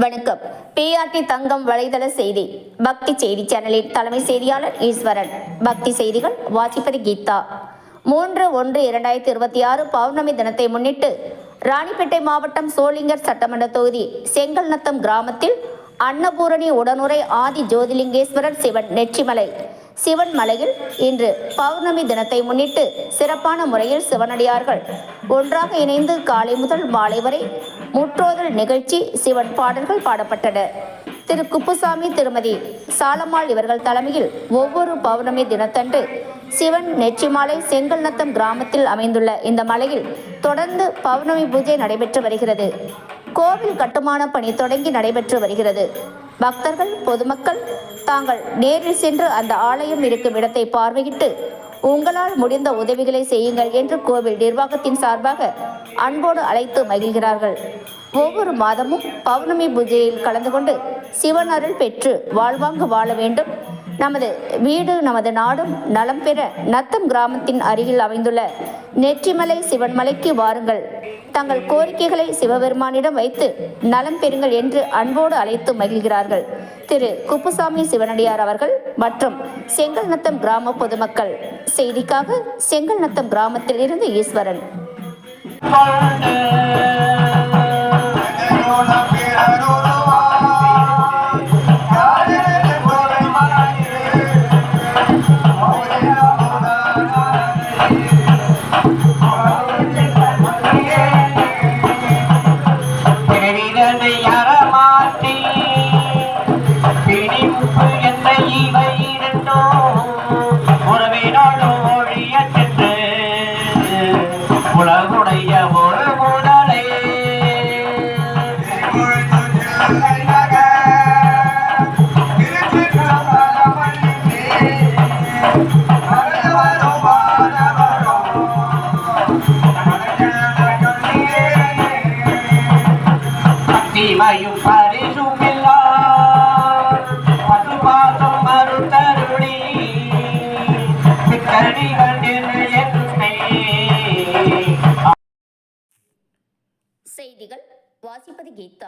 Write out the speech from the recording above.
வணக்கம். பிஆர்டி தங்கம் வலைதள செய்தி. பக்தி செய்தி சேனலின் தலைமை செய்தியாளர் ஈஸ்வரன். பக்தி செய்திகள் வாசிப்பது கீதா. மூன்று ஒன்று இரண்டாயிரத்தி இருபத்தி ஆறு பௌர்ணமி தினத்தை முன்னிட்டு ராணிப்பேட்டை மாவட்டம் சோளிங்கர் சட்டமன்ற தொகுதி செங்கல்நத்தம் கிராமத்தில் அன்னபூரணி உடனுரை ஆதி ஜோதிலிங்கேஸ்வரர் சிவன் நெற்றிமலை. சிவன் மலையில் இன்று பௌர்ணமி தினத்தை முன்னிட்டு சிறப்பான முறையில் சிவனடியார்கள். ஒன்றாக இணைந்து காலை முதல் மாலை வரை முற்றோதல் நிகழ்ச்சி சிவன் பாடல்கள் பாடப்பட்டன. திரு குப்புசாமி திருமதி சாலம்மாள் இவர்கள் தலைமையில் ஒவ்வொரு பௌர்ணமி தினத்தன்று சிவன் நெற்றிமாலை செங்கல்நத்தம் கிராமத்தில் அமைந்துள்ள இந்த மலையில் தொடர்ந்து பௌர்ணமி பூஜை நடைபெற்று வருகிறது. கோவில் கட்டுமான பணி தொடங்கி நடைபெற்று வருகிறது. பக்தர்கள் பொதுமக்கள் தாங்கள் நேரில் சென்று அந்த ஆலயம் இருக்கும் இடத்தை பார்வையிட்டு உங்களால் முடிந்த உதவிகளை செய்யுங்கள் என்று கோவில் நிர்வாகத்தின் சார்பாக அன்போடு அழைத்து மகிழ்கிறார்கள். ஒவ்வொரு மாதமும் பௌர்ணமி பூஜையில் கலந்து கொண்டு சிவனருள் பெற்று வாழ்வாங்கு வாழ வேண்டும். நமது வீடு நமது நாடும் நலம் பெற நத்தம் கிராமத்தின் அருகில் அமைந்துள்ள நெற்றிமலை சிவன்மலைக்கு வாருங்கள். தங்கள் கோரிக்கைகளை சிவபெருமானிடம் வைத்து நலம் பெறுங்கள் என்று அன்போடு அழைத்து மகிழ்கிறார்கள். திரு. குப்புசாமி சிவனடியார் அவர்கள் மற்றும் செங்கல்நத்தம் கிராம பொதுமக்கள். செய்திக்காக செங்கல்நத்தம் கிராமத்தில் இருந்து ஈஸ்வரன். தீமையும் பரிசுமில்லா பசுபாசம் மறுத்தருளி. பித்தரணிகள் என்னை செய்திகள் வாசிப்பது கீதா.